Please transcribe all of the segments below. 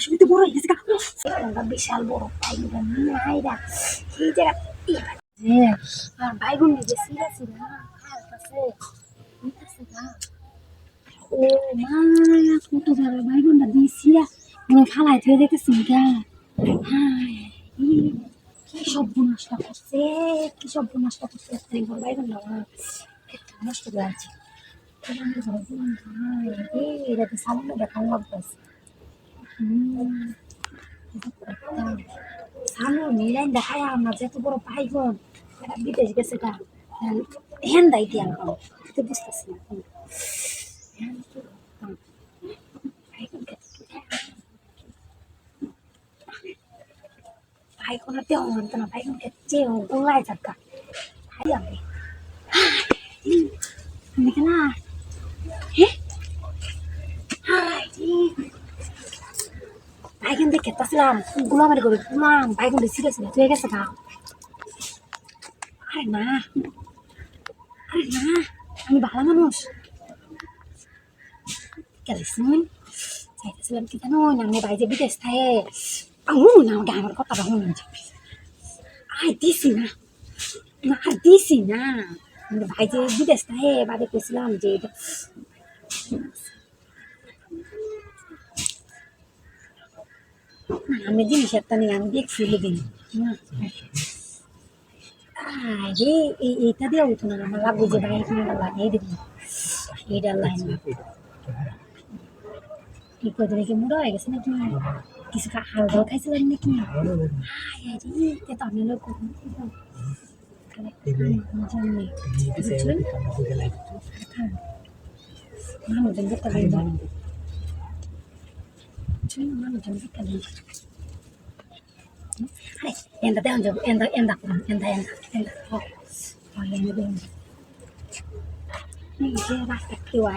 আসলে তো বড় হয়ে গেছে বিশাল বড় নাইরা এই আর বাইগুন যে সিরা সিরা ও মা কত বড় বাইগুনটা দিয়েছিলা মনে ফালাই থয়ে দেখতেছি গা। হায় কি সব নষ্ট করছে কি সব নষ্ট করছে এই বড় বাইগুন না নষ্ট করে আছে এটা তো সামনে দেখানো লাগতেছে সামনে মিলাইন দেখায় আমরা যত বড় পাইগন এরা বিদেশ গেছে গা হ্যান দাই দিয়ে আনকাম তো বুঝতেছি না এখন। হ্যান কি করতাম? পাইগন খেতে কি দেয়? পাইগনের দেওয়া মানতো না পাইগন খেতে গোলায় থাকা হাই আমি দেখে না বাইকেন দিয়ে খেতাছিলাম গুলামারি করে গুলাম বাইকেন দিয়ে সিরিয়াস না তুই গেছে গা। আরে না আরে না, আমি ভালো মানুষ। গেছিলাম চাইতেছিলাম কি জানো আমি বাইরে বিদেশ থাকে আউ না আমাকে আমার কথাটা শুনুন আয়, দিছি না। না আর দিছি না। ভাই যে বিদেশ থাকে বাদে কইছিলাম যে এটা না, আমি জিনিস একটা নিয়ে আমি দেখ ফেলে দিন আরে এই এইটা দিয়ে উঠো না আমার লাগবে যে ভাই এখানে লাগিয়ে দিবি এইটার লাইন কি করে দেখে মোড়া হয়ে গেছে নাকি কিছু হাল দাও খাইছিলেন নাকি আরে তো আমি লোক মানুষজন দেখতে পাই মানুষজন দেখতে পাই Hai, enda te anjo, enda enda kurang, enda enda, enda. Oh, oh ya ini belum. Ini dia rasa kiwa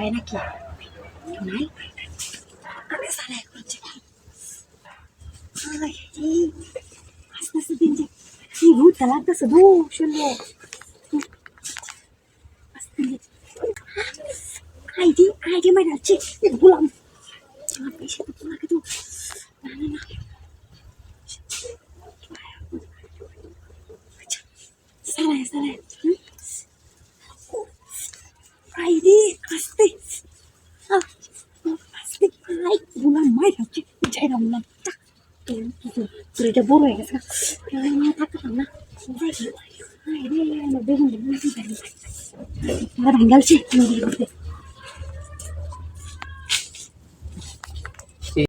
kenapa sih lagi tuh Friday pasti pasti